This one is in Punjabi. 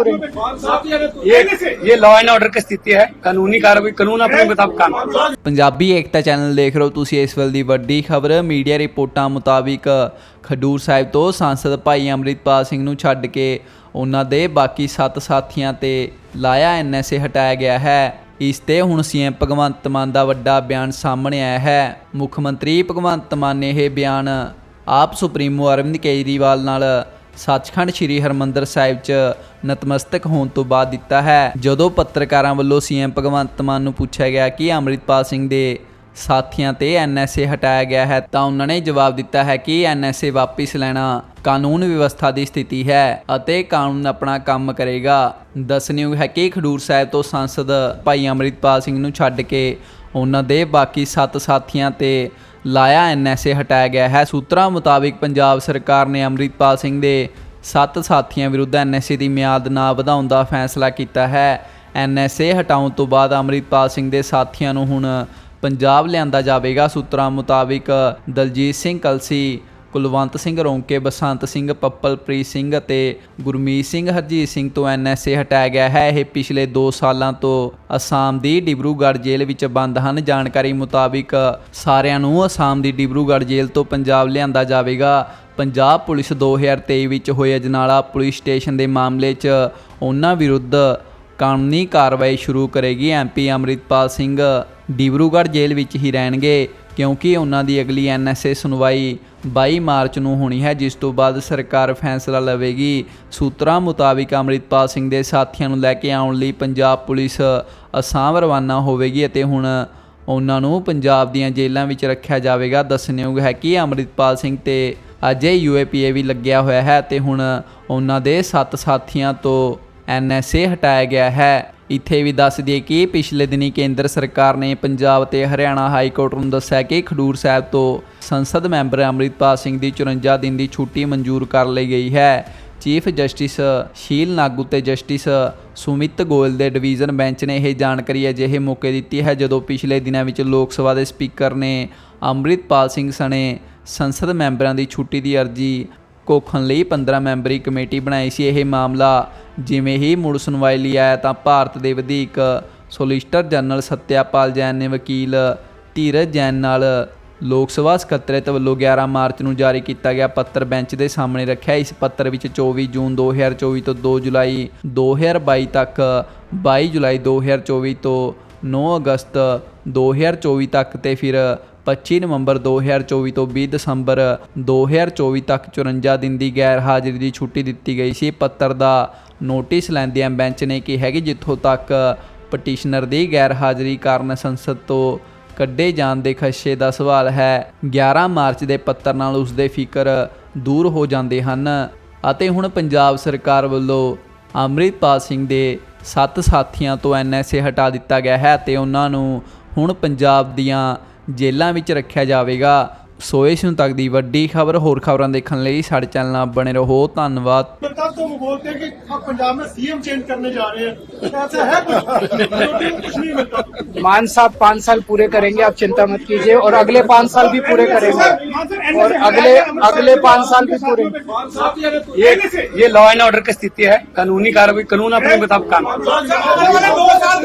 पूरे ये ये लॉ एंड ऑर्डर की स्थिति है कानूनी कार्रवाई कानून अपने मुताबिक काम करेगा। ਪੰਜਾਬੀ ਏਕਤਾ ਚੈਨਲ ਦੇਖ ਰਹੇ ਹੋ ਤੁਸੀਂ ਇਸ ਵੇਲੇ ਦੀ ਵੱਡੀ ਖਬਰ ਮੀਡੀਆ ਰਿਪੋਰਟਾਂ ਮੁਤਾਬਿਕ ਖਡੂਰ ਸਾਹਿਬ ਤੋਂ ਸੰਸਦ ਭਾਈ ਅੰਮ੍ਰਿਤਪਾਲ ਸਿੰਘ ਨੂੰ ਛੱਡ ਕੇ ਉਹਨਾਂ ਦੇ ਬਾਕੀ 7 ਸਾਥੀਆਂ ਤੇ ਲਾਇਆ ਐਨਐਸਏ ਹਟਾਇਆ ਗਿਆ ਹੈ ਇਸ ਤੇ ਹੁਣ ਸੀਐਮ ਭਗਵੰਤ ਮਾਨ ਦਾ ਵੱਡਾ ਬਿਆਨ ਸਾਹਮਣੇ ਆਇਆ ਹੈ ਮੁੱਖ ਮੰਤਰੀ ਭਗਵੰਤ ਮਾਨ ਨੇ ਇਹ ਬਿਆਨ ਆਪ ਸੁਪਰੀਮੋ ਅਰਵਿੰਦ ਕੇਜਰੀਵਾਲ ਨਾਲ ਸੱਚਖੰਡ ਸ੍ਰੀ ਹਰਮੰਦਰ ਸਾਹਿਬ 'ਚ ਨਤਮਸਤਕ ਹੋਣ ਤੋਂ ਬਾਅਦ ਦਿੱਤਾ ਹੈ। ਜਦੋਂ ਪੱਤਰਕਾਰਾਂ ਵੱਲੋਂ ਸੀਐਮ ਭਗਵੰਤ ਮਾਨ ਨੂੰ ਪੁੱਛਿਆ ਗਿਆ ਕਿ ਅੰਮ੍ਰਿਤਪਾਲ ਸਿੰਘ ਦੇ ਸਾਥੀਆਂ ਤੇ ਐਨਐਸਏ ਹਟਾਇਆ ਗਿਆ ਹੈ, ਤਾਂ ਉਹਨਾਂ ਨੇ ਜਵਾਬ ਦਿੱਤਾ ਹੈ ਕਿ ਐਨਐਸਏ ਵਾਪਿਸ ਲੈਣਾ ਕਾਨੂੰਨ ਵਿਵਸਥਾ ਦੀ ਸਥਿਤੀ ਹੈ ਅਤੇ ਕਾਨੂੰਨ ਆਪਣਾ ਕੰਮ ਕਰੇਗਾ। ਦੱਸਣਯੋਗ ਹੈ ਕਿ ਖਡੂਰ ਸਾਹਿਬ ਤੋਂ ਸੰਸਦ ਭਾਈ ਅੰਮ੍ਰਿਤਪਾਲ ਸਿੰਘ ਨੂੰ ਛੱਡ ਕੇ ਉਹਨਾਂ ਦੇ ਬਾਕੀ 7 ਸਾਥੀਆਂ ਤੇ ਲਾਇਆ ਐਨਐਸਏ, ਹਟਾਇਆ ਗਿਆ ਹੈ। ਸੂਤਰਾਂ ਮੁਤਾਬਿਕ ਪੰਜਾਬ ਸਰਕਾਰ ਨੇ ਅੰਮ੍ਰਿਤਪਾਲ ਸਿੰਘ ਦੇ ਸੱਤ ਸਾਥੀਆਂ ਵਿਰੁੱਧ ਐਨਐਸਏ ਦੀ ਮਿਆਦ ਨਾ ਵਧਾਉਣ ਦਾ ਫੈਸਲਾ ਕੀਤਾ ਹੈ। ਐਨਐਸਏ ਹਟਾਉਣ ਤੋਂ ਬਾਅਦ ਅੰਮ੍ਰਿਤਪਾਲ ਸਿੰਘ ਦੇ ਸਾਥੀਆਂ ਨੂੰ ਹੁਣ ਪੰਜਾਬ ਲਿਆਂਦਾ ਜਾਵੇਗਾ। ਸੂਤਰਾਂ ਮੁਤਾਬਿਕ ਦਲਜੀਤ ਸਿੰਘ ਕਲਸੀ ਕੁਲਵੰਤ ਸਿੰਘ ਰੌਂਕੇ, ਬਸੰਤ ਸਿੰਘ, ਪੱਪਲਪ੍ਰੀਤ ਸਿੰਘ ਅਤੇ ਗੁਰਮੀਤ ਸਿੰਘ, ਹਰਜੀਤ ਸਿੰਘ ਤੋਂ ਐਨਐਸਏ ਹਟਾਇਆ ਗਿਆ ਹੈ। ਇਹ ਪਿਛਲੇ 2 ਸਾਲਾਂ ਤੋਂ ਅਸਾਮ ਦੀ ਡਿਬਰੂਗੜ੍ਹ ਜੇਲ੍ਹ ਵਿੱਚ ਬੰਦ ਹਨ। ਜਾਣਕਾਰੀ ਮੁਤਾਬਿਕ ਸਾਰਿਆਂ ਨੂੰ ਅਸਾਮ ਦੀ ਡਿਬਰੂਗੜ੍ਹ ਜੇਲ੍ਹ ਤੋਂ ਪੰਜਾਬ ਲਿਆਂਦਾ ਜਾਵੇਗਾ। ਪੰਜਾਬ ਪੁਲਿਸ 2023 ਵਿੱਚ ਹੋਏ ਅਜਨਾਲਾ ਪੁਲਿਸ ਸਟੇਸ਼ਨ ਦੇ ਮਾਮਲੇ 'ਚ ਉਹਨਾਂ ਵਿਰੁੱਧ ਕਾਨੂੰਨੀ ਕਾਰਵਾਈ ਸ਼ੁਰੂ ਕਰੇਗੀ। ਐਮਪੀ ਅੰਮ੍ਰਿਤਪਾਲ ਸਿੰਘ ਡਿਬਰੂਗੜ੍ਹ ਜੇਲ੍ਹ ਵਿੱਚ ਹੀ ਰਹਿਣਗੇ। ਕਿਉਂਕਿ ਉਹਨਾਂ ਦੀ ਅਗਲੀ ਐਨਐਸਏ ਸੁਣਵਾਈ 22 ਮਾਰਚ ਨੂੰ ਹੋਣੀ ਹੈ, ਜਿਸ ਤੋਂ ਬਾਅਦ ਸਰਕਾਰ ਫੈਸਲਾ ਲਵੇਗੀ। ਸੂਤਰਾਂ ਮੁਤਾਬਿਕ ਅੰਮ੍ਰਿਤਪਾਲ ਸਿੰਘ ਦੇ ਸਾਥੀਆਂ ਨੂੰ ਲੈ ਕੇ ਆਉਣ ਲਈ ਪੰਜਾਬ ਪੁਲਿਸ ਅਸਾਮ ਰਵਾਨਾ ਹੋਵੇਗੀ ਅਤੇ ਹੁਣ ਉਹਨਾਂ ਨੂੰ ਪੰਜਾਬ ਦੀਆਂ ਜੇਲ੍ਹਾਂ ਵਿੱਚ ਰੱਖਿਆ ਜਾਵੇਗਾ। ਦੱਸਣਯੋਗ ਹੈ ਕਿ ਅੰਮ੍ਰਿਤਪਾਲ ਸਿੰਘ ਤੇ ਅਜੇ ਯੂਏਪੀਏ ਵੀ ਲੱਗਿਆ ਹੋਇਆ ਹੈ ਤੇ ਹੁਣ ਉਹਨਾਂ ਦੇ 7 ਸਾਥੀਆਂ ਤੋਂ ਐਨਐਸਏ ਹਟਾਇਆ ਗਿਆ ਹੈ। ਇੱਥੇ ਵੀ ਦੱਸ ਦਈਏ ਕਿ ਪਿਛਲੇ ਦਿਨੀ ਕੇਂਦਰ ਸਰਕਾਰ ਨੇ ਪੰਜਾਬ ਤੇ ਹਰਿਆਣਾ ਹਾਈ ਕੋਰਟ ਨੂੰ ਦੱਸਿਆ ਕਿ ਖਡੂਰ ਸਾਹਿਬ ਤੋਂ ਸੰਸਦ ਮੈਂਬਰ ਅੰਮ੍ਰਿਤਪਾਲ ਸਿੰਘ ਦੀ 54 ਦਿਨ ਦੀ ਛੁੱਟੀ ਮਨਜ਼ੂਰ ਕਰ ਲਈ ਗਈ ਹੈ। ਚੀਫ ਜਸਟਿਸ ਸ਼ੀਲ ਨਾਗੂ ਤੇ ਜਸਟਿਸ ਸੁਮਿਤ ਗੋਇਲ ਦੇ ਡਿਵੀਜ਼ਨ ਬੈਂਚ ਨੇ ਇਹ ਜਾਣਕਾਰੀ ਅਜਿਹੇ ਮੌਕੇ ਦਿੱਤੀ ਹੈ ਜਦੋਂ ਪਿਛਲੇ ਦਿਨਾਂ ਵਿੱਚ ਲੋਕ ਸਭਾ ਦੇ ਸਪੀਕਰ ਨੇ ਅੰਮ੍ਰਿਤਪਾਲ ਸਿੰਘ ਸਣੇ ਸੰਸਦ ਮੈਂਬਰਾਂ ਦੀ ਛੁੱਟੀ ਦੀ ਅਰਜ਼ੀ ਕੋਖਣ ਲਈ 15 ਮੈਂਬਰੀ ਕਮੇਟੀ ਬਣਾਈ ਸੀ ਇਹ ਮਾਮਲਾ। ਜਿਵੇਂ ਹੀ ਮੁੜ ਸੁਣਵਾਈ ਲਈ ਆਇਆ ਤਾਂ ਭਾਰਤ ਦੇ ਵਧੀਕ ਸੋਲਿਸਟਰ ਜਨਰਲ ਸਤਿਆਪਾਲ ਜੈਨ ਨੇ ਵਕੀਲ ਧੀਰਜ ਜੈਨ ਨਾਲ ਲੋਕ ਸਭਾ ਸਕੱਤਰੇਤ ਵੱਲੋਂ 11 ਮਾਰਚ ਨੂੰ ਜਾਰੀ ਕੀਤਾ ਗਿਆ ਪੱਤਰ ਬੈਂਚ ਦੇ ਸਾਹਮਣੇ ਰੱਖਿਆ। ਇਸ ਪੱਤਰ ਵਿੱਚ 24 ਜੂਨ 2024 ਤੋਂ 2 ਜੁਲਾਈ 2022 ਤੱਕ 22 ਜੁਲਾਈ 2024 ਤੋਂ 9 ਅਗਸਤ 2024 ਤੱਕ ਤੇ ਫਿਰ 25 ਨਵੰਬਰ 2024 ਤੋਂ 20 ਦਸੰਬਰ 2024 ਤੱਕ 54 ਦਿਨ ਦੀ ਗੈਰ ਹਾਜ਼ਰੀ ਦੀ ਛੁੱਟੀ ਦਿੱਤੀ ਗਈ ਸੀ। ਪੱਤਰ ਦਾ ਨੋਟਿਸ ਲੈਂਦਿਆਂ ਬੈਂਚ ਨੇ ਕਿਹਾ ਕਿ ਜਿੱਥੋਂ ਤੱਕ ਪਟੀਸ਼ਨਰ ਦੀ ਗੈਰ ਹਾਜ਼ਰੀ ਕਾਰਨ ਸੰਸਦ ਤੋਂ ਕੱਢੇ ਜਾਣ ਦੇ ਖਸ਼ੇ ਦਾ ਸਵਾਲ ਹੈ 11 ਮਾਰਚ ਦੇ ਪੱਤਰ ਨਾਲ ਉਸ ਦੇ ਫਿਕਰ ਦੂਰ ਹੋ ਜਾਂਦੇ ਹਨ ਅਤੇ ਹੁਣ ਪੰਜਾਬ ਸਰਕਾਰ ਵੱਲੋਂ ਅੰਮ੍ਰਿਤਪਾਲ ਸਿੰਘ ਦੇ ਸੱਤ ਸਾਥੀਆਂ ਤੋਂ ਐਨਐਸਏ ਹਟਾ ਦਿੱਤਾ ਗਿਆ ਹੈ ਤੇ ਉਹਨਾਂ ਨੂੰ ਹੁਣ ਪੰਜਾਬ ਦੀਆਂ ਜੇਲ੍ਹਾਂ ਵਿੱਚ ਰੱਖਿਆ ਜਾਵੇਗਾ ਸੋ ਇਸ ਨੂੰ ਤੱਕ ਦੀ ਵੱਡੀ ਖਬਰ ਹੋਰ ਖਬਰਾਂ ਦੇਖਣ ਲਈ ਸਾਡੇ ਚੈਨਲ ਨਾਲ ਬਣੇ ਰਹੋ ਧੰਨਵਾਦ तब तो वो बोलते हैं कि अब पंजाब में सीएम चेंज करने जा रहे हैं ऐसा है कुछ कुछ नहीं मिलता मान साहब पाँच साल पूरे करेंगे आप चिंता मत कीजिए और अगले पाँच साल भी पूरे करेंगे और अगले अगले पाँच साल भी पूरे ये ये लॉ एंड ऑर्डर की स्थिति है कानूनी कार्रवाई कानून अपने मुताबिक काम करेगा। दो साल